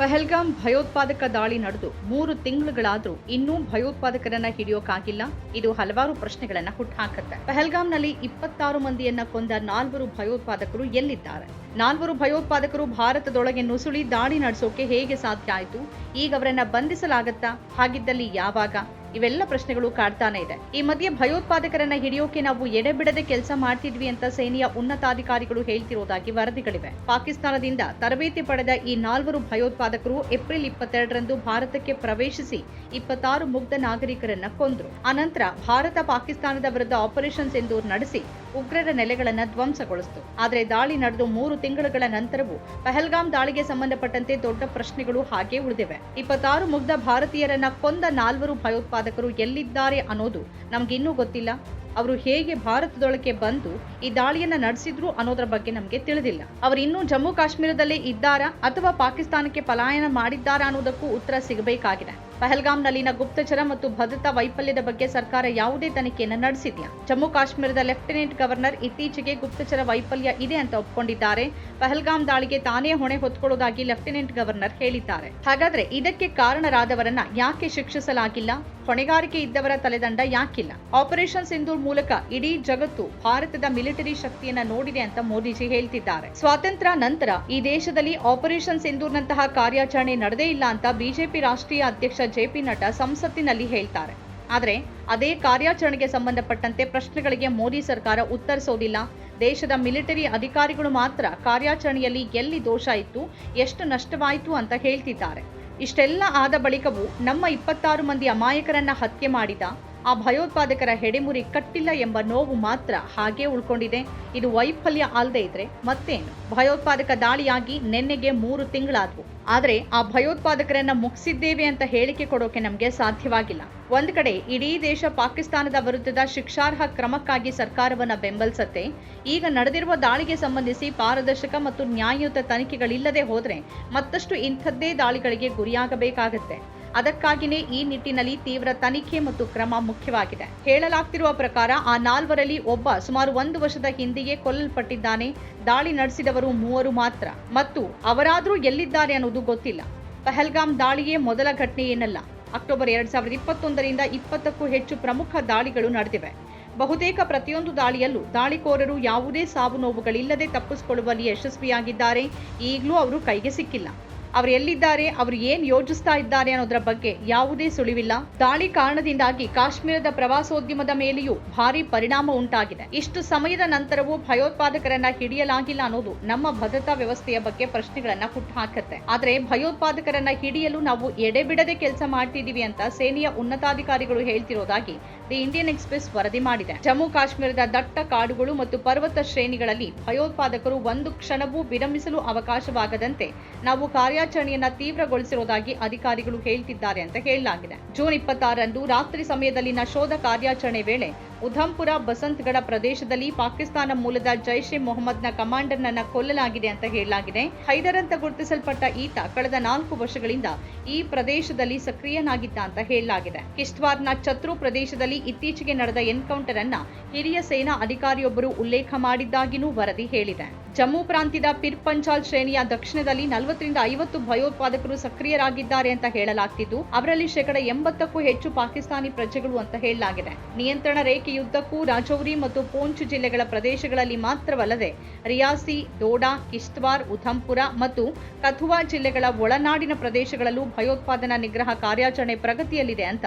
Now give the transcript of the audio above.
ಪಹಲ್ಗಾಮ್ ಭಯೋತ್ಪಾದಕ ದಾಳಿ ನಡೆದು ಮೂರು ತಿಂಗಳುಗಳಾದರೂ ಇನ್ನೂ ಭಯೋತ್ಪಾದಕರನ್ನ ಹಿಡಿಯೋಕಾಗಿಲ್ಲ. ಇದು ಹಲವಾರು ಪ್ರಶ್ನೆಗಳನ್ನ ಹುಟ್ಟುಹಾಕುತ್ತೆ ಪಹಲ್ಗಾಮ್ನಲ್ಲಿ ಇಪ್ಪತ್ತಾರು ಮಂದಿಯನ್ನ ಕೊಂದ ನಾಲ್ವರು ಭಯೋತ್ಪಾದಕರು ಎಲ್ಲಿದ್ದಾರೆ? ನಾಲ್ವರು ಭಯೋತ್ಪಾದಕರು ಭಾರತದೊಳಗೆ ನುಸುಳಿ ದಾಳಿ ನಡೆಸೋಕೆ ಹೇಗೆ ಸಾಧ್ಯ ಆಯಿತು? ಈಗ ಅವರನ್ನ ಬಂಧಿಸಲಾಗತ್ತಾ? ಹಾಗಿದ್ದಲ್ಲಿ ಯಾವಾಗ? ಇವೆಲ್ಲ ಪ್ರಶ್ನೆಗಳು ಕಾಡ್ತಾನೆ ಇದೆ. ಈ ಮಧ್ಯೆ ಭಯೋತ್ಪಾದಕರನ್ನ ಹಿಡಿಯೋಕೆ ನಾವು ಎಡೆಬಿಡದೆ ಕೆಲಸ ಮಾಡ್ತಿದ್ವಿ ಅಂತ ಸೇನೆಯ ಉನ್ನತಾಧಿಕಾರಿಗಳು ಹೇಳ್ತಿರೋದಾಗಿ ವರದಿಗಳಿವೆ. ಪಾಕಿಸ್ತಾನದಿಂದ ತರಬೇತಿ ಪಡೆದ ಈ ನಾಲ್ವರು ಭಯೋತ್ಪಾದಕರು ಏಪ್ರಿಲ್ ಇಪ್ಪತ್ತೆರಡರಂದು ಭಾರತಕ್ಕೆ ಪ್ರವೇಶಿಸಿ ಇಪ್ಪತ್ತಾರು ಮುಗ್ಧ ನಾಗರಿಕರನ್ನ ಕೊಂದ್ರು. ಅನಂತರ ಭಾರತ ಪಾಕಿಸ್ತಾನದ ವಿರುದ್ಧ ಆಪರೇಷನ್ ಎಂದು ನಡೆಸಿ ಉಗ್ರರ ನೆಲೆಗಳನ್ನು ಧ್ವಂಸಗೊಳಿಸಿತು. ಆದರೆ ದಾಳಿ ನಡೆದು ಮೂರು ತಿಂಗಳುಗಳ ನಂತರವೂ ಪಹಲ್ಗಾಮ್ ದಾಳಿಗೆ ಸಂಬಂಧಪಟ್ಟಂತೆ ದೊಡ್ಡ ಪ್ರಶ್ನೆಗಳು ಹಾಗೆ ಉಳಿದಿವೆ. ಇಪ್ಪತ್ತಾರು ಮುಗ್ಧ ಭಾರತೀಯರನ್ನ ಕೊಂದ ನಾಲ್ವರು ಭಯೋತ್ಪಾದಕರು ಎಲ್ಲಿದ್ದಾರೆ ಅನ್ನೋದು ನಮ್ಗಿನ್ನೂ ಗೊತ್ತಿಲ್ಲ. ಅವರು ಹೇಗೆ ಭಾರತದೊಳಕ್ಕೆ ಬಂದು ಈ ದಾಳಿಯನ್ನ ನಡೆಸಿದ್ರು ಅನ್ನೋದ್ರ ಬಗ್ಗೆ ನಮಗೆ ತಿಳಿದಿಲ್ಲ. ಅವರು ಇನ್ನೂ ಜಮ್ಮು ಕಾಶ್ಮೀರದಲ್ಲೇ ಇದ್ದಾರಾ ಅಥವಾ ಪಾಕಿಸ್ತಾನಕ್ಕೆ ಪಲಾಯನ ಮಾಡಿದ್ದಾರಾ ಅನ್ನೋದಕ್ಕೂ ಉತ್ತರ ಸಿಗಬೇಕಾಗಿದೆ. ಪಹಲ್ಗಾಮ್ನಲ್ಲಿನ ಗುಪ್ತಚರ ಮತ್ತು ಭದ್ರತಾ ವೈಫಲ್ಯದ ಬಗ್ಗೆ ಸರ್ಕಾರ ಯಾವುದೇ ತನಿಖೆಯನ್ನು ನಡೆಸಿದೆಯಾ ಜಮ್ಮು ಕಾಶ್ಮೀರದ ಲೆಫ್ಟಿನೆಂಟ್ ಗವರ್ನರ್ ಇತ್ತೀಚೆಗೆ ಗುಪ್ತಚರ ವೈಫಲ್ಯ ಇದೆ ಅಂತ ಒಪ್ಕೊಂಡಿದ್ದಾರೆ. ಪಹಲ್ಗಾಮ್ ದಾಳಿಗೆ ತಾನೇ ಹೊಣೆ ಹೊತ್ಕೊಳ್ಳೋದಾಗಿ ಲೆಫ್ಟಿನೆಂಟ್ ಗವರ್ನರ್ ಹೇಳಿದ್ದಾರೆ. ಹಾಗಾದ್ರೆ ಇದಕ್ಕೆ ಕಾರಣರಾದವರನ್ನ ಯಾಕೆ ಶಿಕ್ಷಿಸಲಾಗಿಲ್ಲ? ಹೊಣೆಗಾರಿಕೆ ಇದ್ದವರ ತಲೆದಂಡ ಯಾಕಿಲ್ಲ? ಆಪರೇಷನ್ ಸಿಂಧೂರ್ ಮೂಲಕ ಇಡೀ ಜಗತ್ತು ಭಾರತದ ಮಿಲಿಟರಿ ಶಕ್ತಿಯನ್ನ ನೋಡಿದೆ ಅಂತ ಮೋದಿಜಿ ಹೇಳ್ತಿದ್ದಾರೆ. ಸ್ವಾತಂತ್ರ್ಯ ನಂತರ ಈ ದೇಶದಲ್ಲಿ ಆಪರೇಷನ್ ಸಿಂಧೂರ್ನಂತಹ ಕಾರ್ಯಾಚರಣೆ ನಡೆದೇ ಇಲ್ಲ ಅಂತ ಬಿಜೆಪಿ ರಾಷ್ಟ್ರೀಯ ಅಧ್ಯಕ್ಷ ಜೆಪಿ ನಡ್ಡಾ ಸಂಸತ್ತಿನಲ್ಲಿ ಹೇಳ್ತಾರೆ. ಆದರೆ ಅದೇ ಕಾರ್ಯಾಚರಣೆಗೆ ಸಂಬಂಧಪಟ್ಟಂತೆ ಪ್ರಶ್ನೆಗಳಿಗೆ ಮೋದಿ ಸರ್ಕಾರ ಉತ್ತರಿಸೋದಿಲ್ಲ. ದೇಶದ ಮಿಲಿಟರಿ ಅಧಿಕಾರಿಗಳು ಮಾತ್ರ ಕಾರ್ಯಾಚರಣೆಯಲ್ಲಿ ಎಲ್ಲಿ ದೋಷ ಇತ್ತು, ಎಷ್ಟು ನಷ್ಟವಾಯಿತು ಅಂತ ಹೇಳ್ತಿದ್ದಾರೆ. ಇಷ್ಟೆಲ್ಲ ಆದ ಬಳಿಕವೂ ನಮ್ಮ ಇಪ್ಪತ್ತಾರು ಮಂದಿ ಅಮಾಯಕರನ್ನ ಹತ್ಯೆ ಮಾಡಿದ ಆ ಭಯೋತ್ಪಾದಕರ ಹೆಡೆಮುರಿ ಕಟ್ಟಿಲ್ಲ ಎಂಬ ನೋವು ಮಾತ್ರ ಹಾಗೇ ಉಳ್ಕೊಂಡಿದೆ. ಇದು ವೈಫಲ್ಯ ಅಲ್ಲದೆ ಇದ್ರೆ ಮತ್ತೇನು? ಭಯೋತ್ಪಾದಕ ದಾಳಿಯಾಗಿ ನಿನ್ನೆಗೆ ಮೂರು ತಿಂಗಳಾದ್ವು. ಆದರೆ ಆ ಭಯೋತ್ಪಾದಕರನ್ನ ಮುಗಿಸಿದ್ದೇವೆ ಅಂತ ಹೇಳಿಕೆ ಕೊಡೋಕೆ ನಮಗೆ ಸಾಧ್ಯವಾಗಿಲ್ಲ. ಒಂದ್ ಕಡೆ ಇಡೀ ದೇಶ ಪಾಕಿಸ್ತಾನದ ವಿರುದ್ಧದ ಶಿಕ್ಷಾರ್ಹ ಕ್ರಮಕ್ಕಾಗಿ ಸರ್ಕಾರವನ್ನ ಬೆಂಬಲಿಸತ್ತೆ. ಈಗ ನಡೆದಿರುವ ದಾಳಿಗೆ ಸಂಬಂಧಿಸಿ ಪಾರದರ್ಶಕ ಮತ್ತು ನ್ಯಾಯಯುತ ತನಿಖೆಗಳಿಲ್ಲದೆ ಹೋದ್ರೆ ಮತ್ತಷ್ಟು ಇಂಥದ್ದೇ ದಾಳಿಗಳಿಗೆ ಗುರಿಯಾಗಬೇಕಾಗತ್ತೆ. ಅದಕ್ಕಾಗಿಯೇ ಈ ನಿಟ್ಟಿನಲ್ಲಿ ತೀವ್ರ ತನಿಖೆ ಮತ್ತು ಕ್ರಮ ಮುಖ್ಯವಾಗಿದೆ. ಹೇಳಲಾಗ್ತಿರುವ ಪ್ರಕಾರ ಆ ನಾಲ್ವರಲ್ಲಿ ಒಬ್ಬ ಸುಮಾರು ಒಂದು ವರ್ಷದ ಹಿಂದೆಯೇ ಕೊಲ್ಲಲ್ಪಟ್ಟಿದ್ದಾನೆ. ದಾಳಿ ನಡೆಸಿದವರು ಮೂವರು ಮಾತ್ರ. ಮತ್ತು ಅವರಾದರೂ ಎಲ್ಲಿದ್ದಾರೆ ಅನ್ನೋದು ಗೊತ್ತಿಲ್ಲ. ಪಹಲ್ಗಾಮ್ ದಾಳಿಯೇ ಮೊದಲ ಘಟನೆ ಏನಲ್ಲ. ಅಕ್ಟೋಬರ್ ಎರಡ್ ಸಾವಿರದ ಇಪ್ಪತ್ತೊಂದರಿಂದ ಇಪ್ಪತ್ತಕ್ಕೂ ಹೆಚ್ಚು ಪ್ರಮುಖ ದಾಳಿಗಳು ನಡೆದಿವೆ. ಬಹುತೇಕ ಪ್ರತಿಯೊಂದು ದಾಳಿಯಲ್ಲೂ ದಾಳಿಕೋರರು ಯಾವುದೇ ಸಾವು ನೋವುಗಳಿಲ್ಲದೆ ತಪ್ಪಿಸಿಕೊಳ್ಳುವಲ್ಲಿ ಯಶಸ್ವಿಯಾಗಿದ್ದಾರೆ. ಈಗಲೂ ಅವರು ಕೈಗೆ ಸಿಕ್ಕಿಲ್ಲ. ಅವರು ಎಲ್ಲಿದ್ದಾರೆ, ಅವರು ಏನ್ ಯೋಚಿಸ್ತಾ ಇದ್ದಾರೆ ಅನ್ನೋದರ ಬಗ್ಗೆ ಯಾವುದೇ ಸುಳಿವಿಲ್ಲ. ದಾಳಿ ಕಾರಣದಿಂದಾಗಿ ಕಾಶ್ಮೀರದ ಪ್ರವಾಸೋದ್ಯಮದ ಮೇಲೆಯೂ ಭಾರಿ ಪರಿಣಾಮ ಉಂಟಾಗಿದೆ. ಇಷ್ಟು ಸಮಯದ ನಂತರವೂ ಭಯೋತ್ಪಾದಕರನ್ನ ಹಿಡಿಯಲಾಗಿಲ್ಲ ಅನ್ನೋದು ನಮ್ಮ ಭದ್ರತಾ ವ್ಯವಸ್ಥೆಯ ಬಗ್ಗೆ ಪ್ರಶ್ನೆಗಳನ್ನ ಹುಟ್ಟುಹಾಕತ್ತೆ. ಆದ್ರೆ ಭಯೋತ್ಪಾದಕರನ್ನ ಹಿಡಿಯಲು ನಾವು ಎಡೆಬಿಡದೆ ಕೆಲಸ ಮಾಡ್ತಿದೀವಿ ಅಂತ ಸೇನೆಯ ಉನ್ನತಾಧಿಕಾರಿಗಳು ಹೇಳ್ತಿರೋದಾಗಿ ದಿ ಇಂಡಿಯನ್ ಎಕ್ಸ್ಪ್ರೆಸ್ ವರದಿ ಮಾಡಿದೆ. ಜಮ್ಮು ಕಾಶ್ಮೀರದ ದಟ್ಟ ಕಾಡುಗಳು ಮತ್ತು ಪರ್ವತ ಶ್ರೇಣಿಗಳಲ್ಲಿ ಭಯೋತ್ಪಾದಕರು ಒಂದು ಕ್ಷಣವೂ ವಿರಮಿಸಲು ಅವಕಾಶವಾಗದಂತೆ ನಾವು ಕಾರ್ಯಾಚರಣೆಯನ್ನ ತೀವ್ರಗೊಳಿಸಿರುವುದಾಗಿ ಅಧಿಕಾರಿಗಳು ಹೇಳ್ತಿದ್ದಾರೆ ಅಂತ ಹೇಳಲಾಗಿದೆ. ಜೂನ್ ಇಪ್ಪತ್ತಾರರಂದು ರಾತ್ರಿ ಸಮಯದಲ್ಲಿನ ಶೋಧ ಕಾರ್ಯಾಚರಣೆ ವೇಳೆ ಉಧಂಪುರ ಬಸಂತ್ಗಢ ಪ್ರದೇಶದಲ್ಲಿ ಪಾಕಿಸ್ತಾನ ಮೂಲದ ಜೈಷ್ ಎ ಮೊಹಮ್ಮದ್ನ ಕಮಾಂಡರ್ನನ್ನ ಕೊಲ್ಲಲಾಗಿದೆ ಅಂತ ಹೇಳಲಾಗಿದೆ. ಹೈದರ್ ಅಂತ ಗುರುತಿಸಲ್ಪಟ್ಟ ಈತ ಕಳೆದ ನಾಲ್ಕು ವರ್ಷಗಳಿಂದ ಈ ಪ್ರದೇಶದಲ್ಲಿ ಸಕ್ರಿಯನಾಗಿದ್ದ ಅಂತ ಹೇಳಲಾಗಿದೆ. ಕಿಶ್ತ್ವಾರ್ನ ಚತ್ರು ಪ್ರದೇಶದಲ್ಲಿ ಇತ್ತೀಚೆಗೆ ನಡೆದ ಎನ್ಕೌಂಟರ್ ಅನ್ನ ಹಿರಿಯ ಸೇನಾ ಅಧಿಕಾರಿಯೊಬ್ಬರು ಉಲ್ಲೇಖ ಮಾಡಿದ್ದಾಗಿನೂ ವರದಿ ಹೇಳಿದೆ. ಜಮ್ಮು ಪ್ರಾಂತ್ಯದ ಪಿರ್ ಪಂಚಾಲ್ ಶ್ರೇಣಿಯ ದಕ್ಷಿಣದಲ್ಲಿ ನಲವತ್ತರಿಂದ ಐವತ್ತು ಭಯೋತ್ಪಾದಕರು ಸಕ್ರಿಯರಾಗಿದ್ದಾರೆ ಅಂತ ಹೇಳಲಾಗ್ತಿದ್ದು, ಅವರಲ್ಲಿ ಶೇಕಡ ಎಂಬತ್ತಕ್ಕೂ ಹೆಚ್ಚು ಪಾಕಿಸ್ತಾನಿ ಪ್ರಜೆಗಳು ಅಂತ ಹೇಳಲಾಗಿದೆ. ನಿಯಂತ್ರಣ ರೇಖೆಯುದ್ದಕ್ಕೂ ರಾಜೌರಿ ಮತ್ತು ಪೂಂಚ್ ಜಿಲ್ಲೆಗಳ ಪ್ರದೇಶಗಳಲ್ಲಿ ಮಾತ್ರವಲ್ಲದೆ ರಿಯಾಸಿ ದೋಡಾ ಕಿಶ್ತ್ವಾರ್, ಉಧಂಪುರ ಮತ್ತು ಕಥುವಾ ಜಿಲ್ಲೆಗಳ ಒಳನಾಡಿನ ಪ್ರದೇಶಗಳಲ್ಲೂ ಭಯೋತ್ಪಾದನಾ ನಿಗ್ರಹ ಕಾರ್ಯಾಚರಣೆ ಪ್ರಗತಿಯಲ್ಲಿದೆ ಅಂತ